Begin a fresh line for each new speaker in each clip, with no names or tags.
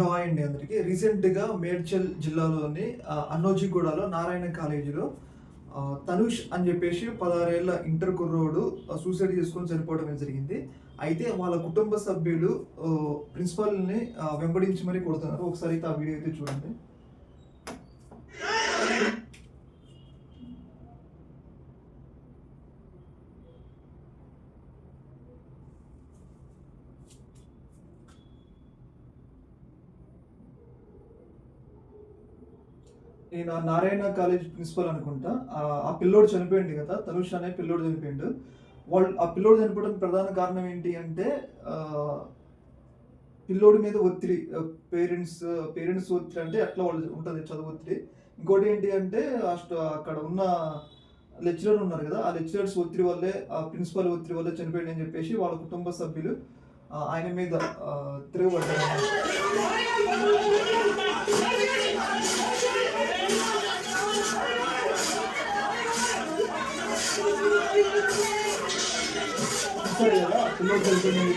Hi అండి అందరికీ. రీసెంట్గా మేడ్చల్ జిల్లాలోని అన్నోజిగూడలో నారాయణ కాలేజీలో తనుష్ అని చెప్పేసి పదహారేళ్ళ ఇంటర్ కుర్రోడు సూసైడ్ చేసుకొని చనిపోవడం అనేది జరిగింది. అయితే వాళ్ళ కుటుంబ సభ్యులు ప్రిన్సిపల్ని ప్రిన్సిపాల్ని వెంబడించి మరీ కొడుతున్నారు. ఒకసారి అయితే ఆ వీడియో అయితే చూడండి. నేను నారాయణ కాలేజ్ ప్రిన్సిపల్ అనుకుంటా. ఆ- పిల్లోడు చనిపోయింది కదా తనుష్ అనే పిల్లోడు చనిపోయిండు. వాళ్ళు ఆ పిల్లోడు చనిపోవడానికి ప్రధాన కారణం ఏంటి అంటే పిల్లోడి మీద ఒత్తిడి పేరెంట్స్ పేరెంట్స్ ఒత్తిడి అంటే అట్లా వాళ్ళు ఉంటుంది చదువు ఒత్తిడి. ఇంకోటి ఏంటి అంటే అక్కడ ఉన్న లెక్చరర్ ఉన్నారు కదా ఆ లెక్చరర్స్ ఒత్తిడి వల్లే ఆ ప్రిన్సిపల్ ఒత్తిడి వల్లే చనిపోయింది అని చెప్పేసి వాళ్ళ కుటుంబ సభ్యులు ఆయన మీద తిరగబడ్డారు చూసారు కదా పిల్లలు చనిపోయిందని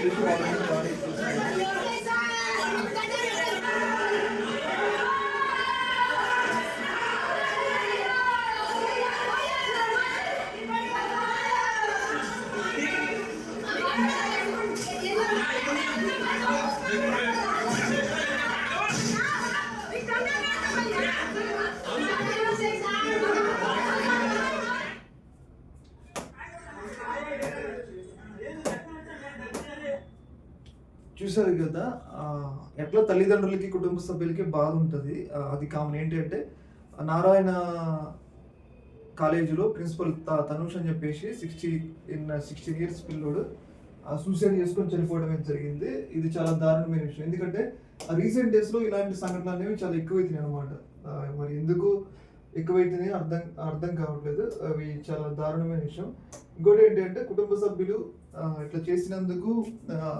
చూసారు కదా ఎట్లా తల్లిదండ్రులకి కుటుంబ సభ్యులకి బాధ ఉంటుంది అది కామన్ ఏంటి అంటే నారాయణ కాలేజీలో ప్రిన్సిపల్ త- తనుష్ అని చెప్పేసి సిక్స్టీ ఇన్ సిక్స్టీన్ ఇయర్స్ పిల్లోడు సూసైడ్ చేసుకొని చనిపోవడం అనేది జరిగింది. ఇది చాలా దారుణమైన విషయం. ఎందుకంటే రీసెంట్ డేస్లో ఇలాంటి సంఘటనలు అనేవి చాలా ఎక్కువైతున్నాయి అనమాట మరి ఎందుకు ఎక్కువైతేనే అర్థం అర్థం కావట్లేదు. అవి చాలా దారుణమైన విషయం. ఇంకోటి ఏంటంటే కుటుంబ సభ్యులు ఇట్లా చేసినందుకు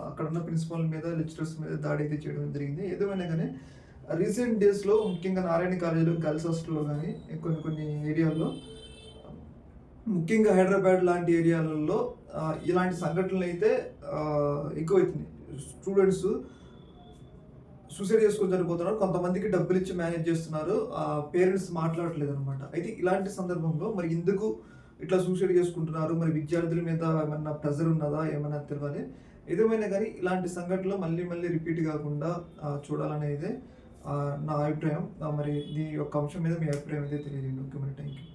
అక్కడ ఉన్న ప్రిన్సిపల్ మీద లెక్చరర్స్ మీద దాడి అయితే చేయడం జరిగింది. ఏదేమైనా కానీ రీసెంట్ డేస్లో ముఖ్యంగా నారాయణ కాలేజీలో గర్ల్స్ హాస్టల్లో కానీ కొన్ని కొన్ని ఏరియాల్లో ముఖ్యంగా హైదరాబాద్ లాంటి ఏరియాలలో ఇలాంటి సంఘటనలు అయితే ఎక్కువైతున్నాయి. స్టూడెంట్స్ సూసైడ్ చేసుకొని చనిపోతున్నారు కొంతమందికి డబ్బులు ఇచ్చి మేనేజ్ చేస్తున్నారు. పేరెంట్స్ మాట్లాడట్లేదు అనమాట అయితే ఇలాంటి సందర్భంలో మరి ఎందుకు ఇట్లా సూసైడ్ చేసుకుంటున్నారు? మరి విద్యార్థుల మీద ఏమన్నా ప్రెజర్ ఉన్నదా? ఏమన్నా తెలియాలి ఏదేమైనా కానీ ఇలాంటి సంఘటనలు మళ్ళీ మళ్ళీ రిపీట్ కాకుండా చూడాలనేది చూడాలనేదే నా అభిప్రాయం. మరి దీని యొక్క అంశం మీద మీ అభిప్రాయం అయితే తెలియజేయండి. ఓకే మరి థ్యాంక్ యూ